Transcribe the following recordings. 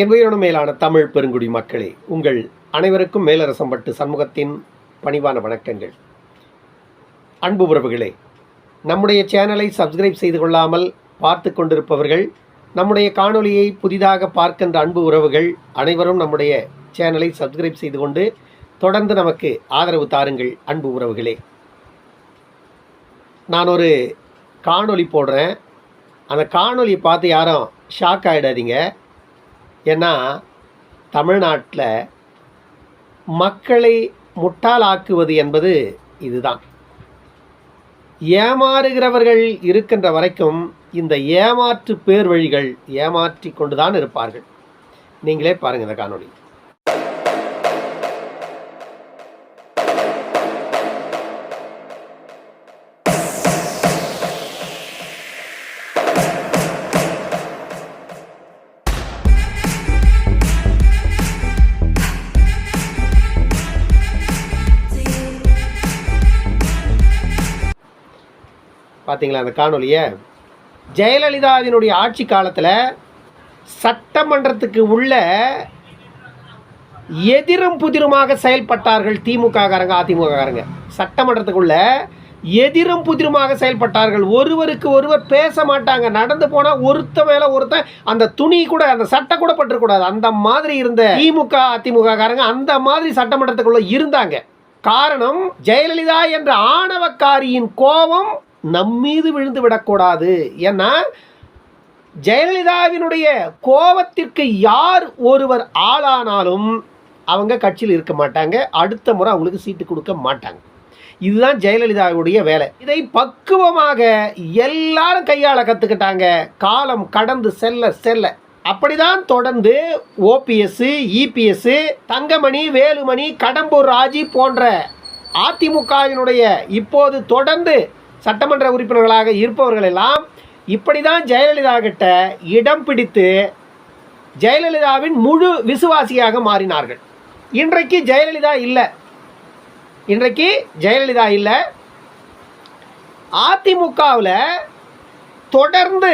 என் உயிரினும் மேலான தமிழ் பெருங்குடி மக்களே உங்கள் அனைவருக்கும் மேலரசம்பட்டு சண்முகத்தின் பணிவான வணக்கங்கள். அன்பு உறவுகளே நம்முடைய சேனலை சப்ஸ்கிரைப் செய்து கொள்ளாமல் பார்த்து கொண்டிருப்பவர்கள் நம்முடைய காணொலியை புதிதாக பார்க்கின்ற அன்பு உறவுகள் அனைவரும் நம்முடைய சேனலை சப்ஸ்கிரைப் செய்து கொண்டு தொடர்ந்து நமக்கு ஆதரவு தாருங்கள் அன்பு உறவுகளே. நான் ஒரு காணொளி போடுறேன். அந்த காணொலியை பார்த்து யாரும் ஷாக் ஆகிடாதீங்க ஏன்னா தமிழ்நாட்டில் மக்களை முட்டாளாக்குவது என்பது இதுதான். ஏமாறுகிறவர்கள் இருக்கின்ற வரைக்கும் இந்த ஏமாற்று பேர் வழிகள் ஏமாற்றி கொண்டுதான் இருப்பார்கள். நீங்களே பாருங்கள் இந்த காணொளி. பார்த்தீங்களா அந்த காணொலியை ஜெயலலிதாவினுடைய ஆட்சி காலத்தில் சட்டமன்றத்துக்கு உள்ள எதிரும் புதிருமாக செயல்பட்டார்கள் திமுககாரங்க அதிமுககாரங்க. சட்டமன்றத்துக்குள்ள எதிரும் புதிருமாக செயல்பட்டார்கள். ஒருவருக்கு ஒருவர் பேச மாட்டாங்க. நடந்து போனால் ஒருத்த மேலே ஒருத்தன் அந்த துணி கூட அந்த சட்டை கூட பட்டுருக்கூடாது அந்த மாதிரி இருந்த திமுக அதிமுககாரங்க அந்த மாதிரி சட்டமன்றத்துக்குள்ளே இருந்தாங்க. காரணம் ஜெயலலிதா என்ற ஆணவக்காரியின் கோபம் நம்மீது விழுந்து விடக்கூடாது. ஏன்னா ஜெயலலிதாவினுடைய கோபத்திற்கு யார் ஒருவர் ஆளானாலும் அவங்க கட்சியில் இருக்க மாட்டாங்க. அடுத்த முறை அவங்களுக்கு சீட்டு கொடுக்க மாட்டாங்க. இதுதான் ஜெயலலிதாவுடைய வேலை. இதை பக்குவமாக எல்லாரும் கையாள கற்றுக்கிட்டாங்க காலம் கடந்து செல்ல செல்ல. அப்படிதான் தொடர்ந்து ஓபிஎஸ் இபிஎஸ் தங்கமணி வேலுமணி கடம்பூர் ராஜி போன்ற அதிமுகவினுடைய இப்போது தொடர்ந்து சட்டமன்ற உறுப்பினர்களாக இருப்பவர்கள் எல்லாம் இப்படி தான் ஜெயலலிதா கிட்ட இடம் பிடித்து ஜெயலலிதாவின் முழு விசுவாசியாக மாறினார்கள். இன்றைக்கு ஜெயலலிதா இல்லை. இன்றைக்கு ஜெயலலிதா இல்லை. அதிமுகவில் தொடர்ந்து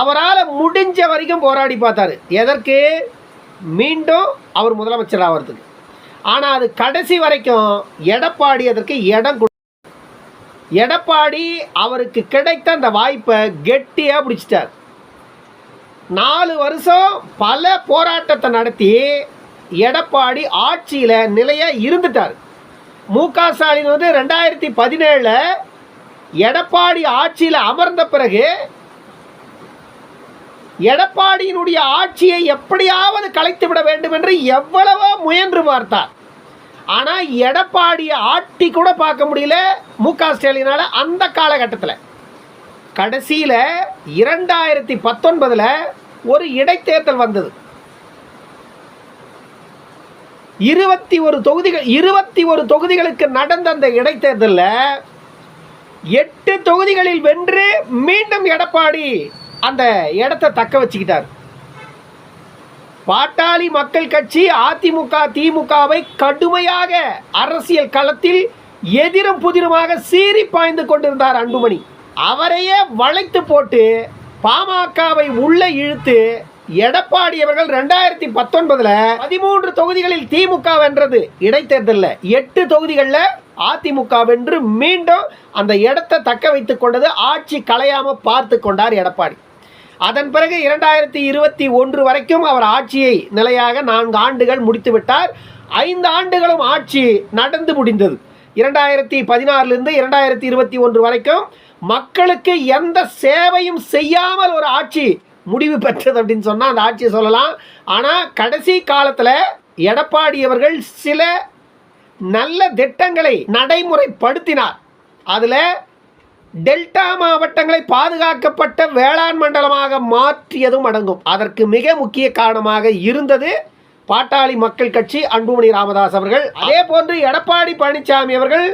அவரால் முடிஞ்ச வரைக்கும் போராடி பார்த்தாரு. எதற்கு? மீண்டும் அவர் முதலமைச்சர் ஆகிறதுக்கு ஆனால் அது கடைசி வரைக்கும் எடப்பாடி அதற்கு இடம் எடப்பாடி அவருக்கு கிடைத்த அந்த வாய்ப்பை கெட்டியாக பிடிச்சிட்டார். நாலு வருஷம் பல போராட்டத்தை நடத்தி எடப்பாடி ஆட்சியில் நிலையாக இருந்துட்டார். மு க ஸ்டாலின் வந்து ரெண்டாயிரத்தி பதினேழில் எடப்பாடி ஆட்சியில் அமர்ந்த பிறகு எடப்பாடியினுடைய ஆட்சியை எப்படியாவது கலைத்து விட வேண்டும் என்று எவ்வளவோ முயன்று பார்த்தார். ஆனால் எடப்பாடியை ஆட்டி கூட பார்க்க முடியல மு க ஸ்டாலினால் அந்த காலகட்டத்தில். கடைசியில் இரண்டாயிரத்தி பத்தொன்பதில் ஒரு இடைத்தேர்தல் வந்தது. இருபத்தி ஒரு தொகுதிகள் இருபத்தி ஒரு தொகுதிகளுக்கு நடந்த அந்த இடைத்தேர்தலில் எட்டு தொகுதிகளில் வென்று மீண்டும் எடப்பாடி அந்த இடத்தை தக்க வச்சுக்கிட்டார். பாட்டாளி மக்கள் கட்சி அதிமுக திமுகவை கடுமையாக அரசியல் களத்தில் எதிரும் புதிருமாக சீறி பாய்ந்து கொண்டிருந்தார் அன்புமணி. அவரையே வளைத்து போட்டு பாமகவை உள்ள இழுத்து எடப்பாடி அவர்கள் ரெண்டாயிரத்தி பத்தொன்பதுல பதிமூன்று தொகுதிகளில் திமுக வென்றது. இடைத்தேர்தலில் எட்டு தொகுதிகளில் அதிமுக வென்று மீண்டும் அந்த இடத்தை தக்க வைத்துக் கொண்டது ஆட்சி களையாம பார்த்து கொண்டார் எடப்பாடி. அதன் பிறகு இரண்டாயிரத்தி இருபத்தி ஒன்று வரைக்கும் அவர் ஆட்சியை நிலையாக நான்கு ஆண்டுகள் முடித்து விட்டார் ஐந்து ஆண்டுகளும் ஆட்சி நடந்து முடிந்தது. இரண்டாயிரத்தி பதினாறுலேருந்து இரண்டாயிரத்தி இருபத்தி ஒன்று வரைக்கும் மக்களுக்கு எந்த சேவையும் செய்யாமல் ஒரு ஆட்சி முடிவு பெற்றது அப்படின்னு சொன்னால் அந்த ஆட்சியை சொல்லலாம். ஆனால் கடைசி காலத்தில் எடப்பாடி அவர்கள் சில நல்ல திட்டங்களை நடைமுறைப்படுத்தினார். அதில் டெல்டா மாவட்டங்களை பாதுகாக்கப்பட்ட வேளாண் மண்டலமாக மாற்றியதும் அடங்கும். அதற்கு மிக முக்கிய காரணமாக இருந்தது பாட்டாளி மக்கள் கட்சி அன்புமணி ராமதாஸ் அவர்கள். அதே போன்று எடப்பாடி பழனிசாமி அவர்கள்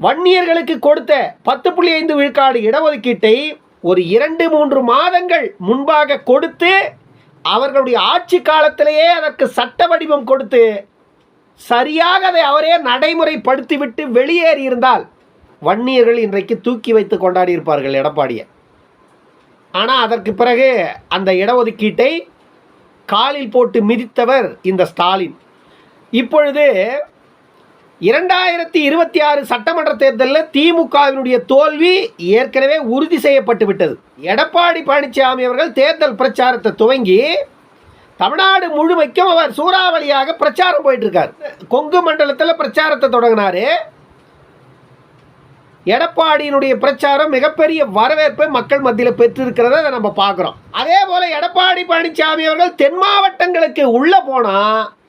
வன்னியர்களுக்கு கொடுத்த பத்து புள்ளி ஐந்து விழுக்காடு இடஒதுக்கீட்டை ஒரு இரண்டு மூன்று மாதங்கள் முன்பாக கொடுத்து அவர்களுடைய ஆட்சி காலத்திலேயே அதற்கு சட்ட வடிவம் கொடுத்து சரியாக அதை அவரே நடைமுறைப்படுத்திவிட்டு வெளியேறியிருந்தால் வன்னியர்கள் இன்றைக்கு தூக்கி வைத்து கொண்டாடி இருப்பார்கள் எடப்பாடியை. ஆனால் அதற்கு பிறகு அந்த இடஒதுக்கீட்டை காலில் போட்டு மிதித்தவர் இந்த ஸ்டாலின். இப்பொழுது இரண்டாயிரத்தி இருபத்தி ஆறு சட்டமன்ற தேர்தலில் திமுகவினுடைய தோல்வி ஏற்கனவே உறுதி செய்யப்பட்டு விட்டது. எடப்பாடி பழனிசாமி அவர்கள் தேர்தல் பிரச்சாரத்தை துவங்கி தமிழ்நாடு முழுமைக்கும் அவர் சூறாவளியாக பிரச்சாரம் போயிட்டு இருக்கார். கொங்கு மண்டலத்தில் பிரச்சாரத்தை தொடங்கினாரு. எடப்பாடியினுடைய பிரச்சாரம் மிகப்பெரிய வரவேற்பை மக்கள் மத்தியில் பெற்றிருக்கிறத அதை நம்ம பார்க்குறோம். அதே போல எடப்பாடி பழனிசாமி அவர்கள் தென் மாவட்டங்களுக்கு உள்ள போனா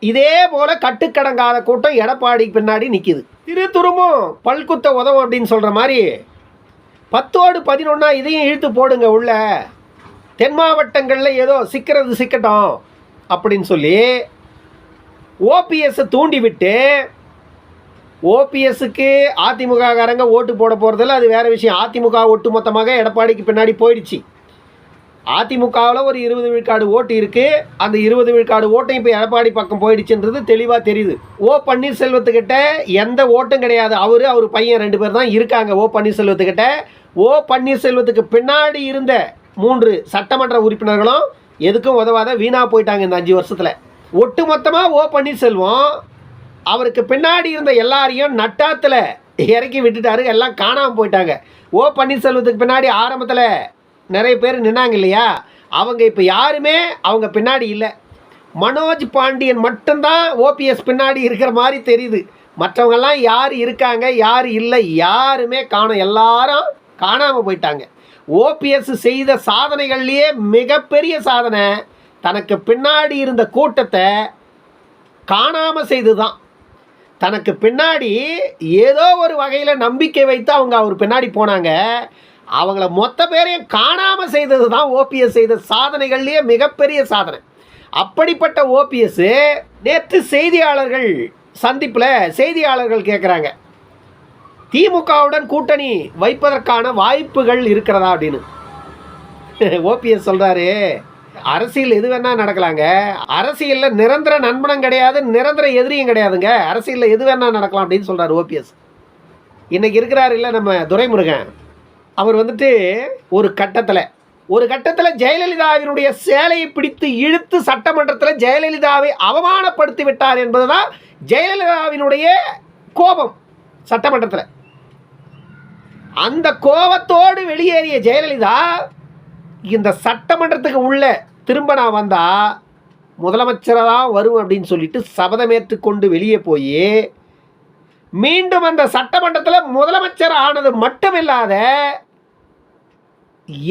இதே போல கட்டுக்கடங்காத கூட்டம் எடப்பாடி பின்னாடி நிற்கிது திரு துரும்பும் பல்குத்த உதவும் அப்படின்னு சொல்கிற மாதிரி பத்தோடு பதினொன்னா இதையும் இழுத்து போடுங்க உள்ள. தென் மாவட்டங்களில் ஏதோ சிக்கிறது சிக்கட்டும் அப்படின்னு சொல்லி ஓபிஎஸ்ஸை தூண்டிவிட்டு ஓபிஎஸ்க்கு அதிமுககாரங்க ஓட்டு போட போகிறதில்ல அது வேறு விஷயம். அதிமுக ஒட்டு மொத்தமாக எடப்பாடிக்கு பின்னாடி போயிடுச்சு. அதிமுகவில் ஒரு இருபது விழுக்காடு ஓட்டு இருக்குது அந்த இருபது விழுக்காடு ஓட்டையும் இப்போ எடப்பாடி பக்கம் போயிடுச்சுன்றது தெளிவாக தெரியுது. ஓ பன்னீர்செல்வத்துக்கிட்ட எந்த ஓட்டும் கிடையாது. அவர் அவர் பையன் ரெண்டு பேர் தான் இருக்காங்க ஓ பன்னீர்செல்வத்துக்கிட்ட. ஓ பன்னீர்செல்வத்துக்கு பின்னாடி இருந்த மூன்று சட்டமன்ற உறுப்பினர்களும் எதுக்கும் உதவாத வீணாக போயிட்டாங்க இந்த அஞ்சு வருஷத்தில். ஒட்டு மொத்தமாக ஓ பன்னீர்செல்வம் அவருக்கு பின்னாடி இருந்த எல்லாரையும் நட்டாத்தில் இறக்கி விட்டுட்டாரு. எல்லாம் காணாமல் போயிட்டாங்க. ஓ பன்னீர்செல்வத்துக்கு பின்னாடி ஆரம்பத்தில் நிறைய பேர் நின்னாங்க இல்லையா? அவங்க இப்போ யாருமே அவங்க பின்னாடி இல்லை. மனோஜ் பாண்டியன் மட்டும்தான் ஓபிஎஸ் பின்னாடி இருக்கிற மாதிரி தெரியுது. மற்றவங்கெல்லாம் யார் இருக்காங்க யார் இல்லை யாருமே காணும். எல்லாரும் காணாமல் போயிட்டாங்க. ஓபிஎஸ் செய்த சாதனைகள்லேயே மிகப்பெரிய சாதனை தனக்கு பின்னாடி இருந்த கூட்டத்தை காணாமல் செய்து தான் தனக்கு பின்னாடி ஏதோ ஒரு வகையில் நம்பிக்கை வைத்து அவங்க அவர் பின்னாடி போனாங்க. அவங்கள மொத்த பேரையும் காணாமல் செய்தது தான் ஓபிஎஸ் செய்த சாதனைகள்லேயே மிகப்பெரிய சாதனை. அப்படிப்பட்ட ஓபிஎஸ் நேற்று செய்தியாளர்கள் சந்திப்பில் செய்தியாளர்கள் கேட்குறாங்க திமுகவுடன் கூட்டணி வைப்பதற்கான வாய்ப்புகள் இருக்கிறதா அப்படின்னு. ஓபிஎஸ் சொல்கிறாரு அரசியல் எது வேணா நடக்கலாங்க. அரசியலில் நிரந்தர நண்பனும் கிடையாது நிரந்தர எதிரியும் கிடையாதுங்க. அரசியலில் எது வேணா நடக்கலாம் அப்படின்னு சொல்கிறார் ஓபிஎஸ். இன்னைக்கு இருக்கிறார் இல்லை நம்ம துரைமுருகன். அவர் வந்துட்டு ஒரு கட்டத்தில் ஒரு கட்டத்தில் ஜெயலலிதாவினுடைய சேலையை பிடித்து இழுத்து சட்டமன்றத்தில் ஜெயலலிதாவை அவமானப்படுத்தி விட்டார் என்பதுதான் ஜெயலலிதாவினுடைய கோபம் சட்டமன்றத்தில். அந்த கோபத்தோடு வெளியேறிய ஜெயலலிதா இந்த சட்டமன்றத்துக்கு உள்ள திரும்ப நான் வந்தால் முதலமைச்சராக தான் வரும் அப்படின்னு சொல்லிட்டு சபதமேற்று கொண்டு வெளியே போய் மீண்டும் அந்த சட்டமன்றத்தில் முதலமைச்சர் ஆனது மட்டுமில்லாத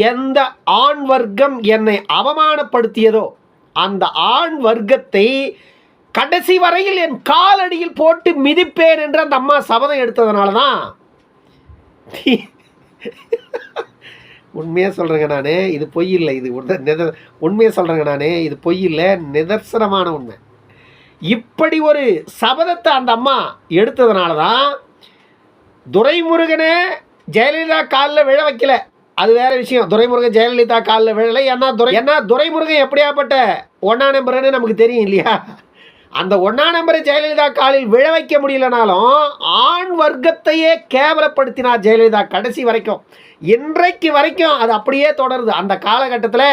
எந்த ஆண் வர்க்கம் என்னை அவமானப்படுத்தியதோ அந்த ஆண் வர்க்கத்தை கடைசி வரையில் என் காலடியில் போட்டு மிதிப்பேன் என்று அந்த அம்மா சபதம் எடுத்ததுனால தான் உண்மையாக சொல்கிறேங்க நான் இது பொய் இல்லை இது உண்மை நித உண்மையாக சொல்கிறேங்க நான் இது பொய் இல்லை நிதர்சனமான உண்மை. இப்படி ஒரு சபதத்தை அந்த அம்மா எடுத்ததுனால தான் துரைமுருகனே ஜெயலலிதா காலில் விழ வைக்கல. அது வேற விஷயம். துரைமுருகன் ஜெயலலிதா காலில் விழலை. ஏன்னா துரை ஏன்னா துரைமுருகன் எப்படியாப்பட்ட ஒன்னா நம்புறேன்னு நமக்கு தெரியும் இல்லையா? அந்த ஒன்றா நம்பரை ஜெயலலிதா காலில் விழ வைக்க முடியலனாலும் ஆண் வர்க்கத்தையே கேவலப்படுத்தினார் ஜெயலலிதா கடைசி வரைக்கும். இன்றைக்கு வரைக்கும் அது அப்படியே தொடருது. அந்த காலகட்டத்தில்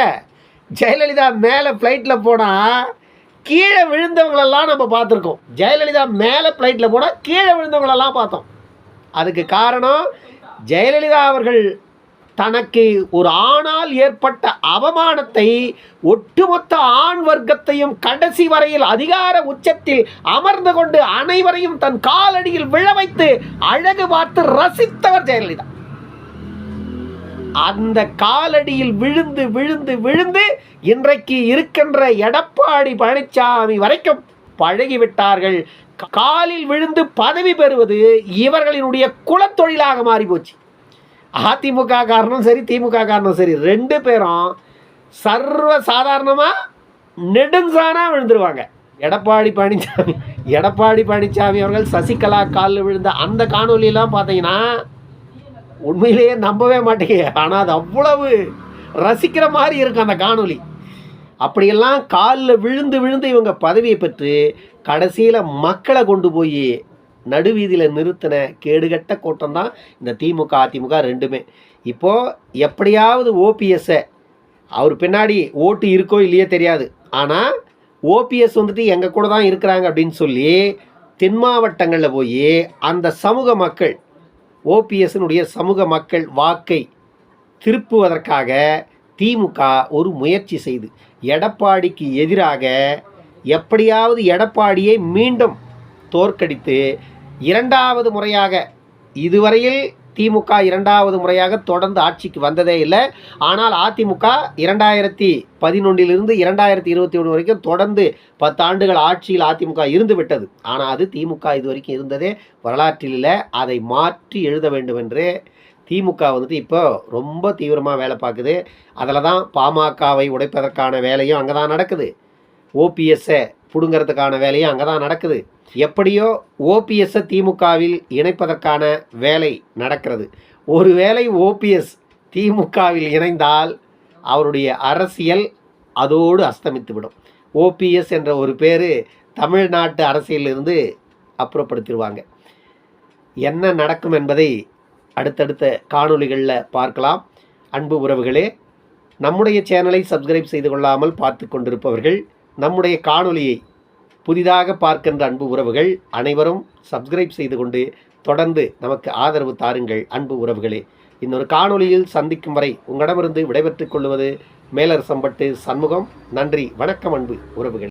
ஜெயலலிதா மேலே ஃப்ளைட்டில் போனால் கீழே விழுந்தவங்களெல்லாம் நம்ம பார்த்துருக்கோம். ஜெயலலிதா மேலே ஃப்ளைட்டில் போனால் கீழே விழுந்தவங்களெல்லாம் பார்த்தோம். அதுக்கு காரணம் ஜெயலலிதா அவர்கள் தனக்கு ஒரு ஆணால் ஏற்பட்ட அவமானத்தை ஒட்டுமொத்த ஆண் வர்க்கத்தையும் கடைசி வரையில் அதிகார உச்சத்தில் அமர்ந்து கொண்டு அனைவரையும் தன் காலடியில் விழ வைத்து அழகு பார்த்து ரசித்தவர் ஜெயலலிதா. அந்த காலடியில் விழுந்து விழுந்து விழுந்து இன்றைக்கு இருக்கின்ற எடப்பாடி பழனிசாமி வரைக்கும் பழகிவிட்டார்கள். காலில் விழுந்து பதவி பெறுவது இவர்களினுடைய குலத்தொழிலாக மாறிப்போச்சு. அதிமுக காரணம் சரி திமுக காரணம் சரி ரெண்டு பேரும் சர்வ சாதாரணமாக நெடுஞ்சானாக விழுந்துருவாங்க. எடப்பாடி பழனிசாமி எடப்பாடி பழனிசாமி அவர்கள் சசிகலா காலில் விழுந்த அந்த காணொலியெல்லாம் பார்த்தீங்கன்னா உண்மையிலேயே நம்பவே மாட்டேங்க ஆனால் அது அவ்வளவு ரசிக்கிற மாதிரி இருக்கும் அந்த காணொலி அப்படியெல்லாம் காலில் விழுந்து விழுந்து இவங்க பதவியை பெற்று கடைசியில் மக்களை கொண்டு போய் நடுவீதியில் நிறுத்தின கேடுகட்ட கூட்டம் தான் இந்த திமுக அதிமுக ரெண்டுமே. இப்போது எப்படியாவது ஓபிஎஸ்ஸை அவர் பின்னாடி ஓட்டு இருக்கோ இல்லையோ தெரியாது. ஆனால் ஓபிஎஸ் வந்துட்டு எங்கள் கூட தான் இருக்கிறாங்க அப்படின்னு சொல்லி தென் மாவட்டங்களில் போய் அந்த சமூக மக்கள் ஓபிஎஸ்னுடைய சமூக மக்கள் வாக்கை திருப்புவதற்காக திமுக ஒரு முயற்சி செய்து எடப்பாடிக்கு எதிராக எப்படியாவது எடப்பாடியை மீண்டும் தோற்கடித்து இரண்டாவது முறையாக இதுவரையில் திமுக இரண்டாவது முறையாக தொடர்ந்து ஆட்சிக்கு வந்ததே இல்லை. ஆனால் அதிமுக இரண்டாயிரத்தி பதினொன்றிலிருந்து இரண்டாயிரத்தி இருபத்தி ஒன்று வரைக்கும் தொடர்ந்து பத்தாண்டுகள் ஆட்சியில் அதிமுக இருந்து விட்டது. ஆனால் அது திமுக இது வரைக்கும் இருந்ததே வரலாற்றில் இல்லை. அதை மாற்றி எழுத வேண்டும் என்று திமுக வந்துட்டு இப்போ ரொம்ப தீவிரமாக வேலை பார்க்குது. அதில் தான் பாமகவை உடைப்பதற்கான வேலையும் அங்கே தான் நடக்குது ஓபிஎஸ்ஸை பிடுங்கிறதுக்கான வேலையும் அங்கே தான் நடக்குது. எப்படியோ ஓபிஎஸ்ஸை திமுகவில் இணைப்பதற்கான வேலை நடக்கிறது. ஒருவேளை ஓபிஎஸ் திமுகவில் இணைந்தால் அவருடைய அரசியல் அதோடு அஸ்தமித்து விடும் ஓபிஎஸ் என்ற ஒரு பேர் தமிழ்நாட்டு அரசியலிருந்து அப்புறப்படுத்திடுவாங்க என்ன நடக்கும் என்பதை அடுத்தடுத்த காணொளிகளில் பார்க்கலாம். அன்பு உறவுகளே நம்முடைய சேனலை சப்ஸ்கிரைப் செய்து கொள்ளாமல் பார்த்து கொண்டிருப்பவர்கள் நம்முடைய காணொளியை புதிதாக பார்க்கின்ற அன்பு உறவுகள் அனைவரும் சப்ஸ்கிரைப் செய்து கொண்டு தொடர்ந்து நமக்கு ஆதரவு தாருங்கள் அன்பு உறவுகளே. இன்னொரு காணொளியில் சந்திக்கும் வரை உங்களிடமிருந்து விடைபெற்றுக் கொள்வது மேலரசம்பட்டு சண்முகம். நன்றி வணக்கம் அன்பு உறவுகள்.